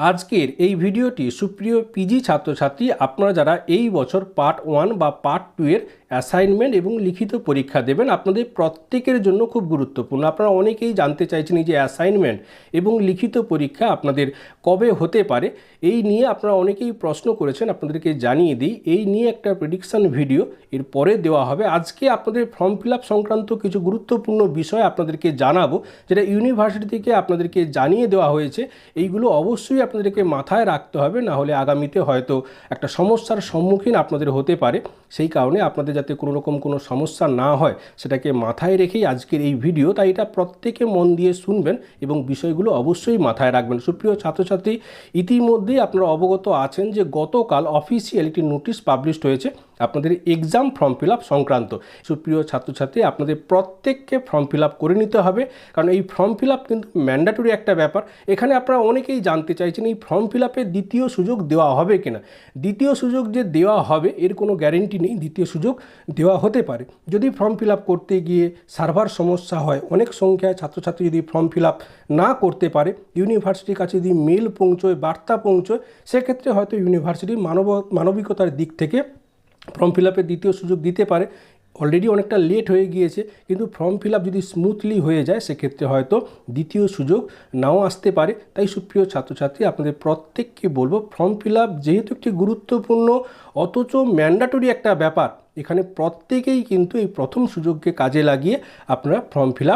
আজকের এই ভিডিওটি সুপ্রিয় পিজি ছাত্রছাত্রী, আপনারা যারা এই বছর পার্ট ওয়ান বা পার্ট টু এর অ্যাসাইনমেন্ট এবং লিখিত পরীক্ষা দেবেন। আপনাদের প্রত্যেকের জন্য খুব গুরুত্বপূর্ণ। আপনারা অনেকেই জানতে চাইছেন যে অ্যাসাইনমেন্ট এবং লিখিত পরীক্ষা আপনাদের কবে হতে পারে, এই নিয়ে আপনারা অনেকেই প্রশ্ন করেছেন, আপনাদেরকে জানিয়ে দিই। এই নিয়ে একটা প্রেডিকশন ভিডিও এর পরে দেওয়া হবে। আজকে আপনাদের ফর্ম ফিল সংক্রান্ত কিছু গুরুত্বপূর্ণ বিষয় আপনাদেরকে জানাব, যেটা ইউনিভার্সিটি থেকে আপনাদেরকে জানিয়ে দেওয়া হয়েছে। এইগুলো অবশ্যই আপনাদেরকে মাথায় রাখতে হবে, না হলে আগামীতে হয়তো একটা সমস্যার সম্মুখীন আপনাদের হতে পারে। সেই কারণে আপনাদের যাতে কোনো রকম কোনো সমস্যা না হয়, সেটাকে মাথায় রেখেই আজকের এই ভিডিও। তাই এটা প্রত্যেকে মন দিয়ে শুনবেন এবং বিষয়গুলো অবশ্যই মাথায় রাখবেন। সুপ্রিয় ছাত্রছাত্রী, ইতিমধ্যেই আপনারা অবগত আছেন যে গতকাল অফিসিয়াল একটি নোটিশ পাবলিশড হয়েছে। আপনাদের এক্সাম ফর্ম ফিল আপ সংক্রান্ত। সুপ্রিয় ছাত্রছাত্রী, আপনাদের প্রত্যেককে ফর্ম ফিল আপ করে নিতে হবে। কারণ এই ফর্ম ফিল আপ কিন্তু ম্যান্ডাটরি একটা ব্যাপার। এখানে আপনারা অনেকেই জানতে চাইছেন এই ফর্ম ফিল আপের দ্বিতীয় সুযোগ দেওয়া হবে কিনা। দ্বিতীয় সুযোগ যে দেওয়া হবে, এর কোনো গ্যারেন্টি নেই। দ্বিতীয় সুযোগ দেওয়া হতে পারে। যদি ফর্ম ফিল আপ করতে গিয়ে সার্ভার সমস্যা হয়, অনেক সংখ্যায় ছাত্রছাত্রী যদি ফর্ম ফিল আপ না করতে পারে ইউনিভার্সিটির কাছে যদি মেল পৌঁছয়, বার্তা পৌঁছয়, সেক্ষেত্রে হয়তো ইউনিভার্সিটি মানব, মানবিকতার দিক থেকে ফর্ম ফিল আপের দ্বিতীয় সুযোগ দিতে পারে। অলরেডি অনেকটা লেট হয়ে গিয়েছে, কিন্তু ফর্ম ফিল আপ যদি স্মুথলি হয়ে যায়, সেক্ষেত্রে হয়তো দ্বিতীয় সুযোগ নাও আসতে পারে। তাই সুপ্রিয় ছাত্রছাত্রী, আপনাদের প্রত্যেককে বলব ফর্ম ফিল আপ যেহেতু একটি গুরুত্বপূর্ণ, অথচ ম্যান্ডাটরি একটা ব্যাপার, এখানে প্রত্যেকেই কিন্তু এই প্রথম সুযোগকে কাজে লাগিয়ে আপনারা ফর্ম ফিল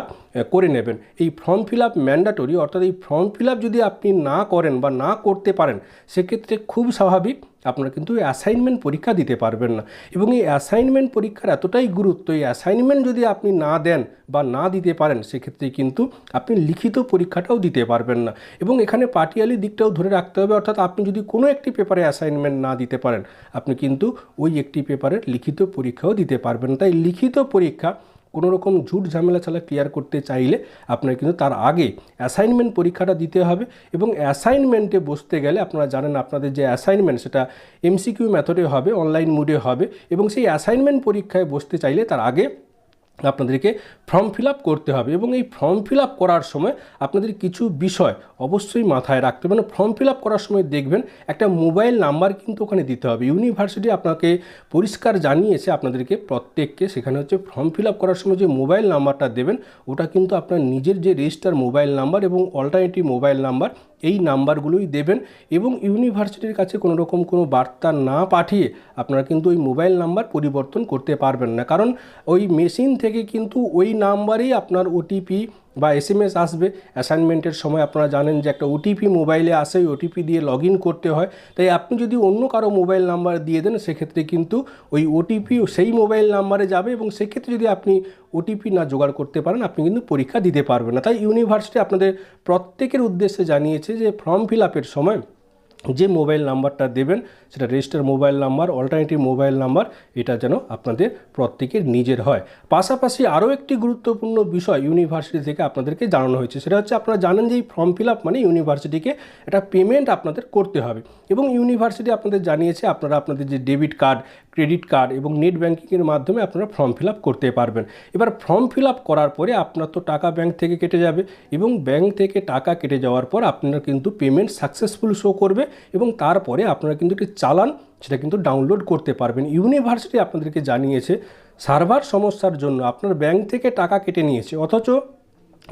করে নেবেন। এই ফর্ম ফিল আপ ম্যান্ডাটরি অর্থাৎ এই ফর্ম ফিল যদি আপনি না করেন বা না করতে পারেন, সেক্ষেত্রে খুব স্বাভাবিক আপনারা কিন্তু এই অ্যাসাইনমেন্ট পরীক্ষা দিতে পারবেন না। এবং এই অ্যাসাইনমেন্ট পরীক্ষার এতটাই গুরুত্ব, এই অ্যাসাইনমেন্ট যদি আপনি না দেন বা না দিতে পারেন, সেক্ষেত্রে কিন্তু আপনি লিখিত পরীক্ষাটাও দিতে পারবেন না। এবং এখানে পাটিয়ালি দিকটাও ধরে রাখতে হবে, অর্থাৎ আপনি যদি কোনো একটি পেপারে অ্যাসাইনমেন্ট না দিতে পারেন, আপনি কিন্তু ওই একটি পেপারের লিখিত পরীক্ষাও দিতে পারবেন তাই লিখিত পরীক্ষা কোনো রকম ঝুট ঝামেলা ছাড়া ক্লিয়ার করতে চাইলে আপনার কিন্তু তার আগে অ্যাসাইনমেন্ট পরীক্ষাটা দিতে হবে এবং অ্যাসাইনমেন্টে বসতে গেলে আপনারা জানেন আপনাদের যে অ্যাসাইনমেন্ট সেটা এমসিকিউ মেথডে হবে অনলাইন মুডে হবে এবং সেই অ্যাসাইনমেন্ট পরীক্ষায় বসতে চাইলে তার আগে আপনাদেরকে ফর্ম ফিল করতে হবে এবং এই ফর্ম ফিল করার সময় আপনাদের কিছু বিষয় অবশ্যই মাথায় রাখতে হবে। মানে ফর্ম ফিল করার সময় দেখবেন একটা মোবাইল নাম্বার কিন্তু ওখানে দিতে হবে। ইউনিভার্সিটি আপনাকে পরিষ্কার জানিয়েছে আপনাদেরকে প্রত্যেককে। সেখানে হচ্ছে ফর্ম ফিল করার সময় যে মোবাইল নাম্বারটা দেবেন, ওটা কিন্তু আপনার নিজের যে রেজিস্টার মোবাইল নাম্বার এবং অল্টারনেটিভ মোবাইল নাম্বার এই নাম্বারগুলোই দেবেন এবং ইউনিভার্সিটির কাছে কোনো রকম কোনো বার্তা না পাঠিয়ে আপনারা কিন্তু ওই মোবাইল নাম্বার পরিবর্তন করতে পারবেন না। কারণ ওই মেশিন থেকে কিন্তু ওই নাম্বারেই আপনার ওটিপি বা এস আসবে অ্যাসাইনমেন্টের সময় আপনারা জানেন যে একটা ওটিপি মোবাইলে আসে ওই ওটিপি দিয়ে লগ করতে হয়। তাই আপনি যদি অন্য কারও মোবাইল নাম্বার দিয়ে দেন, সেক্ষেত্রে কিন্তু ওই ওটিপি সেই মোবাইল নাম্বারে যাবে এবং সেক্ষেত্রে যদি আপনি ওটিপি না জোগাড় করতে পারেন, আপনি কিন্তু পরীক্ষা দিতে পারবেন না। তাই ইউনিভার্সিটি আপনাদের প্রত্যেকের উদ্দেশ্যে জানিয়েছে যে ফর্ম ফিল আপের সময় যে মোবাইল নাম্বারটা দেবেন, সেটা register mobile number alternative mobile number, এটা যেন আপনাদের প্রত্যেকের নিজের হয়। পাশাপাশি আরও একটি গুরুত্বপূর্ণ বিষয় ইউনিভার্সিটি থেকে আপনাদেরকে জানানো হয়েছে, সেটা হচ্ছে আপনারা জানেন যে এই ফর্ম ফিল আপ মানে ইউনিভার্সিটিকে একটা পেমেন্ট আপনাদের করতে হবে। এবং ইউনিভার্সিটি আপনাদের জানিয়েছে আপনারা আপনাদের যে ডেবিট কার্ড ক্রেডিট কার্ড এবং নেট ব্যাঙ্কিংয়ের মাধ্যমে আপনারা ফর্ম ফিল করতে পারবেন। এবার ফর্ম ফিল করার পরে আপনার তো টাকা ব্যাংক থেকে কেটে যাবে এবং ব্যাংক থেকে টাকা কেটে যাওয়ার পর আপনার কিন্তু পেমেন্ট সাকসেসফুল শো করবে এবং তারপরে আপনারা কিন্তু একটি চালান সেটা কিন্তু ডাউনলোড করতে পারবেন। ইউনিভার্সিটি আপনাদেরকে জানিয়েছে, সার্ভার সমস্যার জন্য আপনার ব্যাংক থেকে টাকা কেটে নিয়েছে, অথচ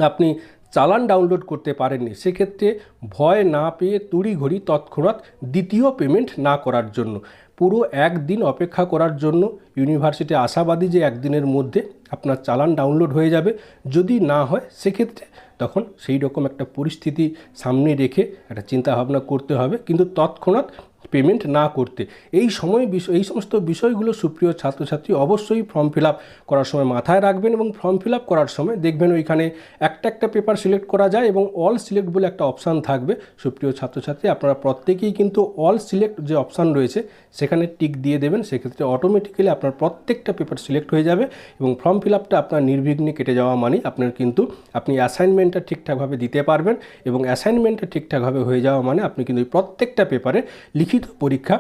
আপনি চালান ডাউনলোড করতে পারেননি। সেক্ষেত্রে ভয় না পেয়ে তড়িঘড়ি তৎক্ষণাৎ দ্বিতীয় পেমেন্ট না করার জন্য। পুরো একদিন অপেক্ষা করার জন্য ইউনিভার্সিটি আশাবাদী যে একদিনের মধ্যে আপনার চালান ডাউনলোড হয়ে যাবে। যদি না হয়, সেক্ষেত্রে তখন সেই রকম একটা পরিস্থিতি সামনে রেখে একটা চিন্তাভাবনা করতে হবে। কিন্তু তৎক্ষণাৎ পেমেন্ট না করতে। এই সময় বিষয় এই সমস্ত বিষয়গুলো সুপ্রিয় ছাত্রছাত্রী অবশ্যই ফর্ম ফিল করার সময় মাথায় রাখবেন এবং ফর্ম ফিল করার সময় দেখবেন ওইখানে একটা একটা পেপার সিলেক্ট করা যায় এবং অল সিলেক্ট বলে একটা অপশান থাকবে। সুপ্রিয় ছাত্রছাত্রী, আপনারা প্রত্যেকেই কিন্তু অল সিলেক্ট যে অপশান রয়েছে, সেখানে টিক দিয়ে দেবেন। সেক্ষেত্রে অটোমেটিক্যালি আপনার প্রত্যেকটা পেপার সিলেক্ট হয়ে যাবে এবং ফর্ম ফিল আপটা আপনার নির্বিঘ্নে কেটে যাওয়া মানে আপনার কিন্তু আপনি অ্যাসাইনমেন্টটা ঠিকঠাকভাবে দিতে পারবেন এবং অ্যাসাইনমেন্টটা ঠিকঠাকভাবে হয়ে যাওয়া মানে আপনি কিন্তু প্রত্যেকটা পেপারে লিখিত পরীক্ষা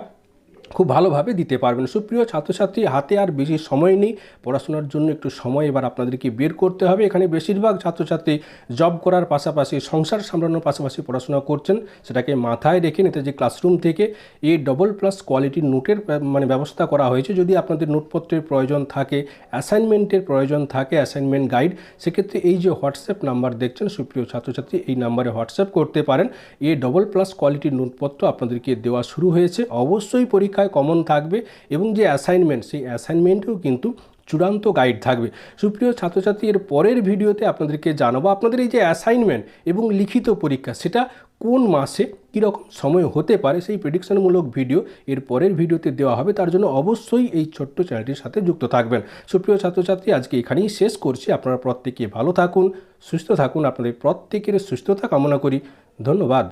খুব ভালোভাবে দিতে পারবেন। সুপ্রিয় ছাত্রছাত্রী, হাতে আর বেশি সময় নেই। পড়াশোনার জন্য একটু সময় এবার আপনাদেরকে বের করতে হবে। এখানে বেশিরভাগ ছাত্রছাত্রী জব করার পাশাপাশি, সংসার সামলানোর পাশাপাশি পড়াশোনা করছেন। সেটাকে মাথায় রেখে নিতে যে ক্লাসরুম থেকে এই ডবল প্লাস কোয়ালিটির নোটের মানে ব্যবস্থা করা হয়েছে। যদি আপনাদের নোটপত্রের প্রয়োজন থাকে অ্যাসাইনমেন্টের প্রয়োজন থাকে অ্যাসাইনমেন্ট গাইড সেক্ষেত্রে এই যে হোয়াটসঅ্যাপ নাম্বার দেখছেন, সুপ্রিয় ছাত্রছাত্রী, এই নাম্বারে হোয়াটসঅ্যাপ করতে পারেন। এ ডবল প্লাস কোয়ালিটির নোটপত্র আপনাদেরকে দেওয়া শুরু হয়েছে। অবশ্যই পরীক্ষায় কমন থাকবে এবং যে অ্যাসাইনমেন্ট সেই অ্যাসাইনমেন্টেও কিন্তু চূড়ান্ত গাইড থাকবে। সুপ্রিয় ছাত্রছাত্রী, এর পরের ভিডিওতে আপনাদেরকে জানাব আপনাদের এই যে অ্যাসাইনমেন্ট এবং লিখিত পরীক্ষা, সেটা কোন মাসে কীরকম সময় হতে পারে, সেই প্রেডিকশনমূলক ভিডিও এর পরের ভিডিওতে দেওয়া হবে। তার জন্য অবশ্যই এই ছোট্ট চ্যানেলটির সাথে যুক্ত থাকবেন। সুপ্রিয় ছাত্রছাত্রী, আজকে এখানেই শেষ করছি। আপনারা প্রত্যেকে ভালো থাকুন, সুস্থ থাকুন। আপনাদের প্রত্যেকের সুস্থতা কামনা করি। ধন্যবাদ।